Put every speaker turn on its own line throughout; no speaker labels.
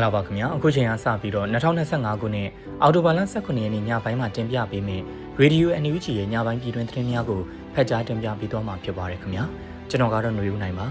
္ဂလာပါခင်ဗျာအခုချိန်ကစပြီးတော့2025ခုနှစ်အောက်တိုဘာလ18ရက်နေ့ညပိုင်းမှာတင်ပြပေးမယ့် Radio NUG ရဲ့ညပိုင်းပြည်တွင်းသတင်းများကိုဖတ်ကြားတင်ပြပေးသွားမှာဖြစ်ပါတယ်ခင်ဗျာကျွန်တော်ကတော့ຫນွေဦးနိုင်ပါ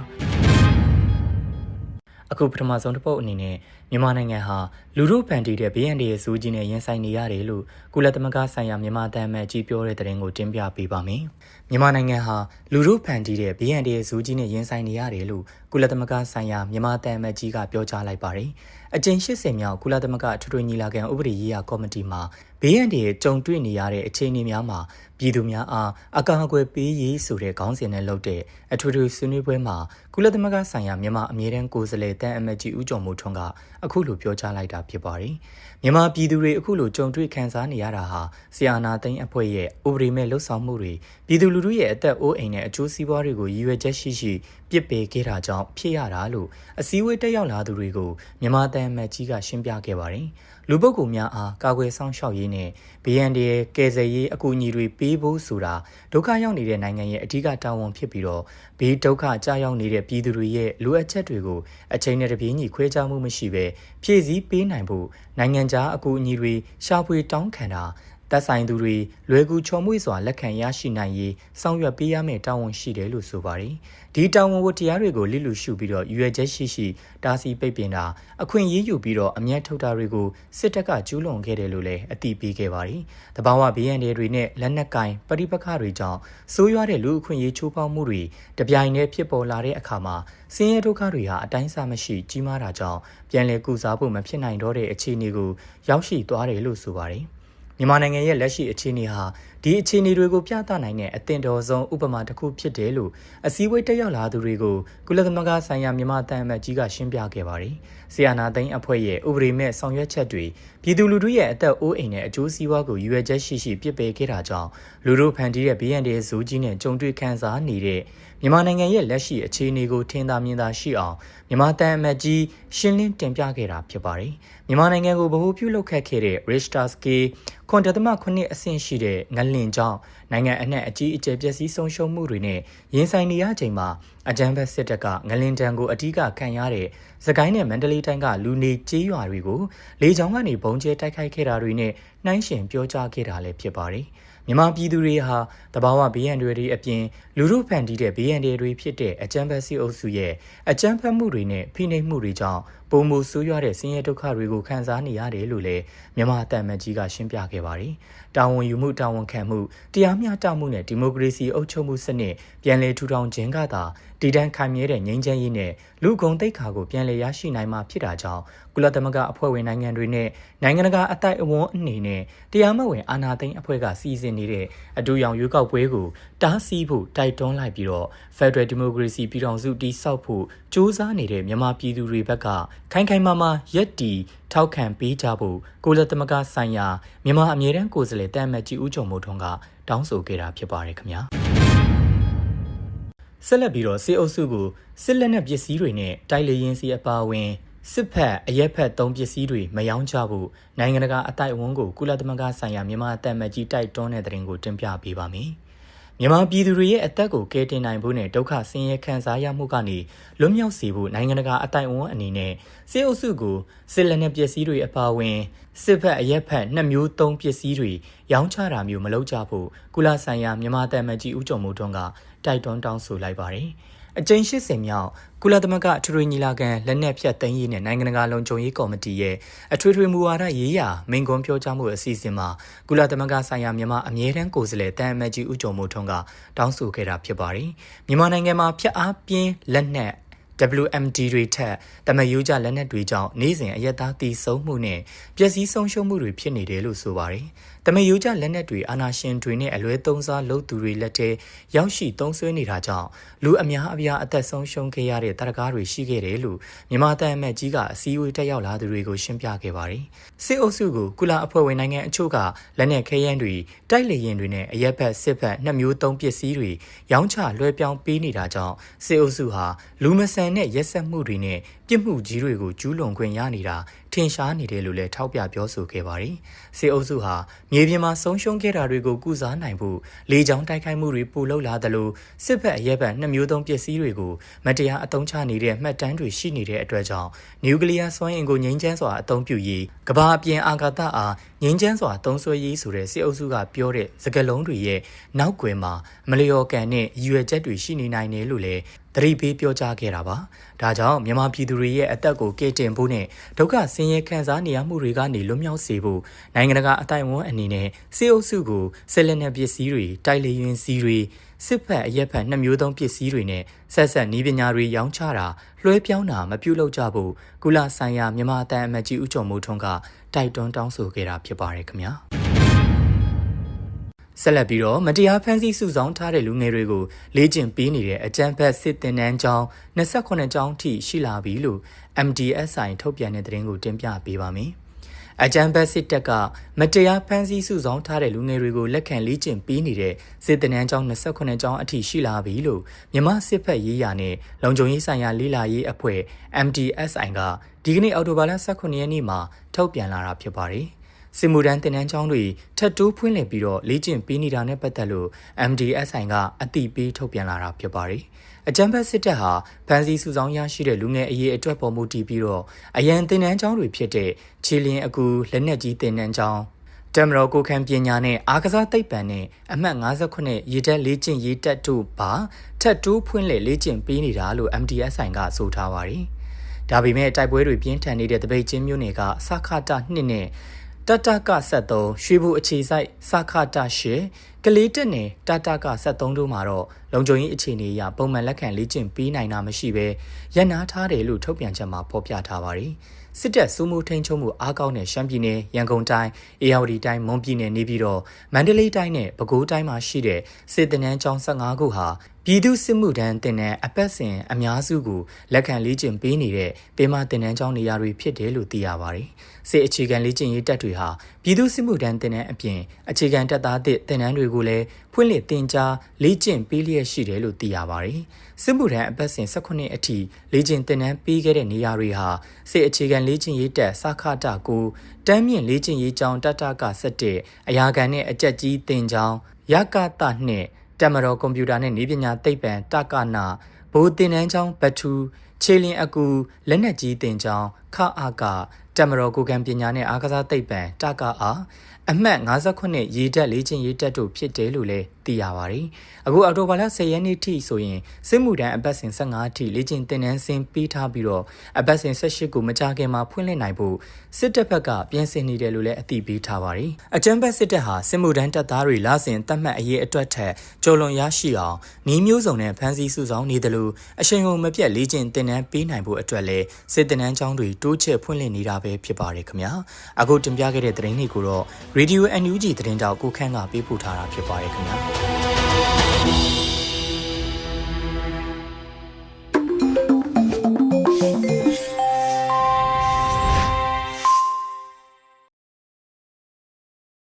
အခုပထမဆုံးတစ်ပုတ်အနေနဲ့မြန်မာနိုင်ငံဟာလူတို့ဖန်တီးတဲ့ BND ရဲ့စူးကြီးနဲ့ရင်ဆိုင်နေရတယ်လို့ကုလသမဂ္ဂဆိုင်ရာမြန်မာတမ်းမဲ့ကြီးပြောတဲ့သတင်းကိုတင်ပြပေးပါမယ်။မြန်မာနိုင်ငံဟာလူတို့ဖန်တီးတဲ့ BND ရဲ့စူးကြီးနဲ့ရင်ဆိုင်နေရတယ်လို့ကုလသမဂ္ဂဆိုင်ရာမြန်မာတမ်းမဲ့ကြီးကပြောကြားလိုက်ပါတယ်။ အကြိမ်80မြောက်ကုလသမဂ္ဂထွေထွေညီလာခံဥပဒေရေးရာကော်မတီမှာ BND ရဲ့ကြုံတွေ့နေရတဲ့အခြေအနေများမှာပြည်သူများအားအကာအကွယ်ပေးရေးဆိုတဲ့ခေါင်းစဉ်နဲ့လုပ်တဲ့အထွေထွေဆွေးနွေးပွဲမှာကုလသမဂ္ဂဆိုင်ရာမြန်မာအမြဲတမ်းကိုယ်စားလှယ်တန်အမတ်ကြီးဦးကျော်မိုးထွန်းကအခုလိုပြောကြားလိုက်တာဖြစ်ပါတယ်။မြန်မာပြည်သူတွေအခုလိုကြုံတွေ့ခံစားနေရတာဟာဆီယာနာသိန်းအဖွဲ့ရဲ့ဥပဒေမဲ့လှုပ်ဆောင်မှုတွေပြည်သူလူထုရဲ့အသက်အိုးအိမ်နဲ့အကျိုးစီးပွားတွေကိုရည်ရွယ်ချက်ရှိရှိပြစ်ပယ်ခဲ့တာကြောင့်ဖြစ်ရတာလို့အစည်းအဝေးတက်ရောက်လာသူတွေကိုမြန်မာတန်အမတ်ကြီးကရှင်းပြခဲ့ပါတယ်။လူပုဂ္ဂိုလ်များအားကာကွယ်ဆောင်ရှောက်ရေးနဲ့ BND ရဲ့ကယ်ဆယ်ရေးအကူအညီတွေပေးဖို့ဆိုတာဒုက္ခရောက်နေတဲ့နိုင်ငံရဲ့အဓိကတာဝန်ဖြစ်ပြီးတော့ဘေးဒုက္ခကြာရောက်နေတဲ့ပြည်သူတွေရဲ့လိုအပ်ချက်တွေကိုအချိန်နဲ့တပြေးညီခွဲခြားမှုမရှိဘဲဖြည့်ဆည်းပေးနိုင်ဖို့နိုင်ငံခြားအကူအညီတွေရှာဖွေတောင်းခံတာ သက်ဆိုင်သူတွေလွယ်ကူချော်မွေ့စွာလက်ခံရရှိနိုင်ရေးဆောင်ရွက်ပေးရမယ့်တာဝန်ရှိတယ်လို့ဆိုပါတယ်။ဒီတာဝန်ဝတ္တရားတွေကိုလိလူရှုပြီးတော့ရွေချက်ရှိရှိတာစီပိတ်ပင်တာအခွင့်အရေးယူပြီးတော့အမျက်ထုတ်တာတွေကိုစစ်တပ်ကကျူးလွန်ခဲ့တယ်လို့လည်းအတိပေးခဲ့ပါတယ်။တဘာဝ BND တွေနဲ့လက်နက်ကင်ပရိပခတွေကြောင့်စိုးရွားတဲ့လူအခွင့်အရေးချိုးဖောက်မှုတွေတပြိုင်တည်းဖြစ်ပေါ်လာတဲ့အခါမှာဆင်းရဲဒုက္ခတွေဟာအတိုင်းအဆမရှိကြီးမားတာကြောင့်ပြန်လည်ကုစားဖို့မဖြစ်နိုင်တော့တဲ့အခြေအနေကိုရောက်ရှိသွားတယ်လို့ဆိုပါတယ်။ မြန်မာနိုင်ငံရဲ့လက်ရှိအခြေအနေဟာဒီအခြေအနေတွေကိုပြသနိုင်တဲ့အသင့်တော်ဆုံးဥပမာတစ်ခုဖြစ်တယ်လို့အစည်းအဝေးတက်ရောက်လာသူတွေကိုကုလသမဂ္ဂဆိုင်ရာမြန်မာတန်အမတ်ကြီးကရှင်းပြခဲ့ပါတယ်။ဆီယနာသိန်းအဖွဲ့ရဲ့ဥပဒေမဲ့ဆောင်ရွက်ချက်တွေပြည်သူလူထုရဲ့အသက်အိုးအိမ်နဲ့အကျိုးစီးပွားကိုရွေချက်ရှိရှိပြစ်ပယ်ခဲ့တာကြောင့်လူတို့ဖန်တီးတဲ့ BND ဇိုးကြီးနဲ့ကြုံတွေ့ခံစားနေတဲ့မြန်မာနိုင်ငံရဲ့လက်ရှိအခြေအနေကိုထင်သာမြင်သာရှိအောင်မြန်မာတန်အမတ်ကြီးရှင်းလင်းတင်ပြခဲ့တာဖြစ်ပါတယ်။မြန်မာနိုင်ငံကိုဗဟိုပြုလုပ်ခတ်ခဲ့တဲ့ Richter Scale ခွန်တသမခုနှစ်အဆင့်ရှိတဲ့ငလင်ကြောင့်နိုင်ငံအနှံ့အကြီးအကျယ်ပျက်စီးဆုံးရှုံးမှုတွေနဲ့ရင်ဆိုင်နေရချိန်မှာအကြမ်းဖက်စစ်တပ်ကငလင်တံကိုအထူးကခံရတဲ့စကိုင်းနဲ့မန္တလေးတိုင်းကလူနေကျေးရွာတွေကိုလေကြောင်းကနေဘုံကျဲတိုက်ခိုက်ခဲ့တာတွေနဲ့နှိုင်းယှဉ်ပြောကြားခဲ့တာလည်းဖြစ်ပါတယ်။မြန်မာပြည်သူတွေဟာတဘာဝဘေးရန်တွေအပြင်လူမှုဖန်တီးတဲ့ဘေးရန်တွေဖြစ်တဲ့အကြမ်းဖက်စစ်အုပ်စုရဲ့အကြမ်းဖက်မှုတွေနဲ့ဖိနှိပ်မှုတွေကြောင့် ပုံမှုဆိုးရွားတဲ့ဆင်းရဲဒုက္ခတွေကိုခံစားနေရတယ်လို့လည်းမြန်မာအတမန်ကြီးကရှင်းပြခဲ့ပါတယ်။တာဝန်ယူမှုတာဝန်ခံမှုတရားမျှတမှုနဲ့ဒီမိုကရေစီအုပ်ချုပ်မှုစနစ်ပြန်လည်ထူထောင်ခြင်းကသာတည်တံ့ခိုင်မြဲတဲ့ငြိမ်းချမ်းရေးနဲ့လူကုန်သိက္ခာကိုပြန်လည်ရရှိနိုင်မှာဖြစ်တာကြောင့်ကုလသမဂ္ဂအဖွဲ့ဝင်နိုင်ငံတွေနဲ့နိုင်ငံတကာအတိုက်အဝန်းအနေနဲ့တရားမဝင်အာဏာသိမ်းအဖွဲ့ကစီစဉ်နေတဲ့အတူရောင်ရွေးကောက်ပွဲကိုတားဆီးဖို့တိုက်တွန်းလိုက်ပြီးတော့ Federal Democracy ပြည်ထောင်စုတည်ဆောက်ဖို့စ조사နေတဲ့မြန်မာပြည်သူတွေဘက်က ခိုင်ခိုင်မာမာရက်တီထောက်ခံပေးကြဖို့ကုလသမဂ္ဂဆိုင်ရာမြန်မာအမြဲတမ်းကိုယ်စားလှယ်တမ်မတ်ကြီးဦးကျော်မိုးထွန်းကတောင်းဆိုခဲ့တာဖြစ်ပါတယ်ခင်ဗျာဆက်လက်ပြီးတော့စေအုပ်စုကိုစစ်လက်နက်ပစ္စည်းတွေနဲ့တိုက်လေရင်စီအပါအဝင်စစ်ဖက်အရက်ဖက်သုံးပစ္စည်းတွေမယောင်းကြဘူးနိုင်ငံတကာအတိုက်အဝန်းကိုကုလသမဂ္ဂဆိုင်ရာမြန်မာအသက်မကြီးတိုက်တွန်းတဲ့တဲ့ရင်ကိုတင်ပြပေးပါမယ်။ မြန်မာပြည်သူတွေရဲ့အသက်ကိုကယ်တင်နိုင်ဖို့နဲ့ဒုက္ခဆင်းရဲခံစားရမှုကနေလွတ်မြောက်စေဖို့နိုင်ငံတကာအတိုင်အဝန်းအနေနဲ့စစ်အုပ်စုကိုစစ်လက်နက်ပစ္စည်းတွေအပါအဝင်စစ်ဖက်အရက်ဖက်နှစ်မျိုးသုံးပစ္စည်းတွေရောင်းချတာမျိုးမလုပ်ကြဖို့ကုလဆိုင်ရာမြန်မာတမန်ကြီးဦးကျော်မိုးထွန်းကတိုက်တွန်းတောင်းဆိုလိုက်ပါတယ်။ အကြိမ်80မြောက်ကုလသမဂ္ဂအထွေထွေညီလာခံလက်နက်ဖြတ်သိမ်းရေးနဲ့နိုင်ငံတကာလုံခြုံရေးကော်မတီရဲ့အထွေထွေမူဝါဒရေးရာမိန့်ခွန်းပြောကြားမှုအစီအစဉ်မှာကုလသမဂ္ဂဆိုင်ရာမြန်မာအမြဲတမ်းကိုယ်စားလှယ်တန်အမတ်ကြီးဦးကျော်မိုးထွန်းကတောင်းဆိုခဲ့တာဖြစ်ပါတယ်။မြန်မာနိုင်ငံမှာဖျက်အားပြင်းလက်နက် WMD တွေထက်တမယိုးကြလက်နက်တွေကြောင့်နေ့စဉ်အရက်သားတည်ဆုံမှုနဲ့ပျက်စီးဆုံးရှုံးမှုတွေဖြစ်နေတယ်လို့ဆိုပါတယ်။တ မယိုးကြလက်နက်တွေအာနာရှင်တွေနဲ့အလွဲသုံးစားလုပ်သူတွေလက်ထဲရောက်ရှိသုံးဆွဲနေတာကြောင့်လူအများအပြားအသက်ဆုံးရှုံးခဲ့ရတဲ့တရကားတွေရှိခဲ့တယ်လို့မြန်မာတန်အမတ်ကြီးကအစည်းအဝေးတက်ရောက်လာသူတွေကိုရှင်းပြခဲ့ပါတယ်။စစ်အုပ်စုကိုကုလအဖွဲ့ဝင်နိုင်ငံအချို့ကလက်နက်ခဲယမ်းတွေတိုက်လေရင်တွေနဲ့အရက်ဖက်စစ်ဖက်နှစ်မျိုးသုံးပစ္စည်းတွေရောင်းချလွှဲပြောင်းပေးနေတာကြောင့်စစ်အုပ်စုဟာလူမဆန်တဲ့ရက်စက်မှုတွေနဲ့ ပြစ်မှုကြီးတွေကိုကျူးလွန်ခွင့်ရနေတာထင်ရှားနေတယ်လို့လည်းထောက်ပြပြောဆိုခဲ့ပါတယ်။စစ်အုပ်စုဟာမြေပြင်မှာဆုံးရှုံးခဲ့တာတွေကိုကုစားနိုင်ဖို့လေကြောင်းတိုက်ခိုက်မှုတွေပိုလုပ်လာသလိုစစ်ဘက်အရက်ဘက်နှစ်မျိုးသုံးပစ္စည်းတွေကိုမတရားအသုံးချနေတဲ့မှတ်တမ်းတွေရှိနေတဲ့အတွက်ကြောင့်နျူကလ িয়ার စွမ်းအင်ကိုငြိမ်းချမ်းစွာအသုံးပြုရေးကမ္ဘာအပြင်အာကာသအားငြိမ်းချမ်းစွာသုံးစွဲရေးဆိုတဲ့စစ်အုပ်စုကပြောတဲ့စကားလုံးတွေရဲ့နောက်ွယ်မှာမလျော်ကန်နဲ့ရည်ရွယ်ချက်တွေရှိနေနိုင်တယ်လို့လည်းသ တိပေးပြောကြားခဲ့တာပါ။ဒါကြောင့်မြန်မာပြည်သူတွေရဲ့အသက်ကိုကယ်တင်ဖို့နဲ့ဒုက္ခဆင်းရဲခံစားနေရမှုတွေကနေလွတ်မြောက်စေဖို့နိုင်ငံတကာအတိုင်းအဝန်အနေနဲ့စစ်အုပ်စုကိုဆက်လက်တဲ့ပစ္စည်းတွေတိုက်လေရင်စီးတွေစစ်ဖက်အရက်ဖက်နှစ်မျိုးသုံးပစ္စည်းတွေနဲ့ဆက်ဆက်နီးပညာတွေရောင်းချတာလွှဲပြောင်းတာမပြုလုပ်ကြဖို့ကုလဆိုင်ရာမြန်မာအတန်အမတ်ကြီးဦးကျော်မိုးထွန်းကတိုက်တွန်းတောင်းဆိုခဲ့တာဖြစ်ပါတယ်ခင်ဗျာ ဆက်လက်ပြီးတော့မတရားဖန်ဆီးစုဆောင်းထားတဲ့လူငယ်တွေကိုလေ့ကျင့်ပေးနေတဲ့အကြမ်းဖက်စစ်တင်နန်းကျောင်း28ကျောင်းထိရှိလာပြီလို့ MDSI ထုတ်ပြန်တဲ့သတင်းကိုတင်ပြပေးပါမယ်။အကြံဘက်စစ်တပ်ကမတရားဖမ်းဆီးစုဆောင်းထားတဲ့လူငယ်တွေကိုလက်ခံလေ့ကျင့်ပေးနေတဲ့စစ်တနန်းကျောင်း28ကျောင်းအထိရှိလာပြီလို့မြမစစ်ဖက်ရေးရာနဲ့လုံခြုံရေးဆိုင်ရာလေ့လာရေးအဖွဲ့ MDSI ကဒီကနေ့အောက်တိုဘာလ18ရက်နေ့မှာထုတ်ပြန်လာတာဖြစ်ပါတယ်။ စင်မူဒန်တင်နန်းကျောင်းတွေထပ်တိုးဖွင့်လှစ်ပြီးတော့လေ့ကျင့်ပေးနေတာနဲ့ပတ်သက်လို့ MDSI ကအသိပေးထုတ်ပြန်လာတာဖြစ်ပါတယ်။အကြံဖက်စစ်တပ်ဟာဖမ်းဆီးစုဆောင်းရရှိတဲ့လူငယ်အရေးအတွက်ပေါ်မူတည်ပြီးတော့အရန်တင်နန်းကျောင်းတွေဖြစ်တဲ့ခြေလင်းအကူလက်နက်ကြီးတင်နန်းကျောင်းတမတော်ကိုခံပညာနဲ့အားကစားသိပ္ပံနဲ့အမှတ်59ရေတက်လေးကျင့်ရေတက်တို့ပါထက်တိုးဖွင့်လှစ်လေးကျင့်ပေးနေတာလို့ MDSI ကဆိုထားပါတယ်။ဒါပေမဲ့တိုက်ပွဲတွေပြင်းထန်နေတဲ့တပိတ်ချင်းမျိုးနယ်ကစခတာနှစ်နဲ့ တတက73ရွှေဘူအခြေဆိုင်စခတာ8ကလေးတက်နယ်တတက73တို့မှာတော့လုံခြုံရေးအခြေအနေအရပုံမှန်လက်ခံလေ့ကျင့်ပေးနိုင်တာမရှိဘဲရန်နာထားတယ်လို့ထုတ်ပြန်ချက်မှာဖော်ပြထားပါတယ်။စစ်တပ်စုမှုထိန်ချုံမှုအားကောင်းတဲ့ရှမ်းပြည်နယ်ရန်ကုန်တိုင်းအေရဝတီတိုင်းမွန်ပြည်နယ်နေပြီးတော့မန္တလေးတိုင်းနဲ့ပဲခူးတိုင်းမှာရှိတဲ့စစ်တနန်းကျောင်း15ခုဟာပြည်သူစစ်မှုထမ်းတင်တဲ့အပတ်စဉ်အများစုကိုလက်ခံလေ့ကျင့်ပေးနေတဲ့ပေမတင်နန်းကျောင်းနေရာတွေဖြစ်တယ်လို့သိရပါတယ်။စစ်အခြေခံလေ့ကျင့်ရေးတပ်တွေဟာပြည်သူစစ်မှုထမ်းတင်တဲ့အပြင်အခြေခံတပ်သားသစ်တင်နန်းတွေကိုလည်းဖွင့်လှစ်တင်ကြားလေ့ကျင့်ပေးလျက်ရှိတယ်လို့သိရပါတယ်။စစ်မှုထမ်းအပတ်စဉ်18အထိလေ့ကျင့်တင်နန်းပေးခဲ့တဲ့နေရာတွေဟာစစ်အခြေခံလေ့ကျင့်ရေးတပ်စခတာကိုတမ်းမြင့်လေ့ကျင့်ရေးကျောင်းတတက17အရာခံနဲ့အကြက်ကြီးတင်ကျောင်းရကတနှင့်တက်မတော်ကွန်ပျူတာနဲ့နည်းပညာသိပ္ပံတကနာဘိုးတင်နန်းချောင်းဘတ်ထူခြေလင်းအကူလက်နက်ကြီးတင်ချောင်းခအာက တက်မတော်ကိုကံပညာနဲ့အားကစားသိပ္ပံတကအားအမှတ်59ရေတက်လေးချင်းရေတက်တို့ဖြစ်တယ်လို့လည်းသိရပါတယ်။အခုအော်တိုဘာလ10ရက်နေ့ထိဆိုရင်စစ်မှုထမ်းအပတ်စဉ်15အထိလေ့ကျင့်သင်တန်းဆင်းပေးထားပြီးတော့အပတ်စဉ်18ကိုမကြခင်မှာဖွင့်လှစ်နိုင်ဖို့စစ်တပ်ဘက်ကပြင်ဆင်နေတယ်လို့လည်းအသိပေးထားပါတယ်။အကြမ်းဖက်စစ်တပ်ဟာစစ်မှုထမ်းတပ်သားတွေလာစဉ်တတ်မှတ်အရေးအတွက်ထက်ကြော်လွန်ရရှိအောင်နှီးမျိုးစုံနဲ့ဖမ်းဆီးစုဆောင်းနေတယ်လို့အချိန်ကုန်မပြတ်လေ့ကျင့်သင်တန်းပေးနိုင်ဖို့အတွက်လည်းစစ်သင်တန်းကျောင်းတွေတိုးချဲ့ဖွင့်လှစ်နေတာပဲဖြစ်ပါတယ်ခင်ဗျာ။အခုတင်ပြခဲ့တဲ့သတင်းတွေကိုတော့ Radio NUG သတင်းတောက်ကိုခန့်ကပေးပို့ထားတာဖြစ်ပါတယ်ခင်ဗျာ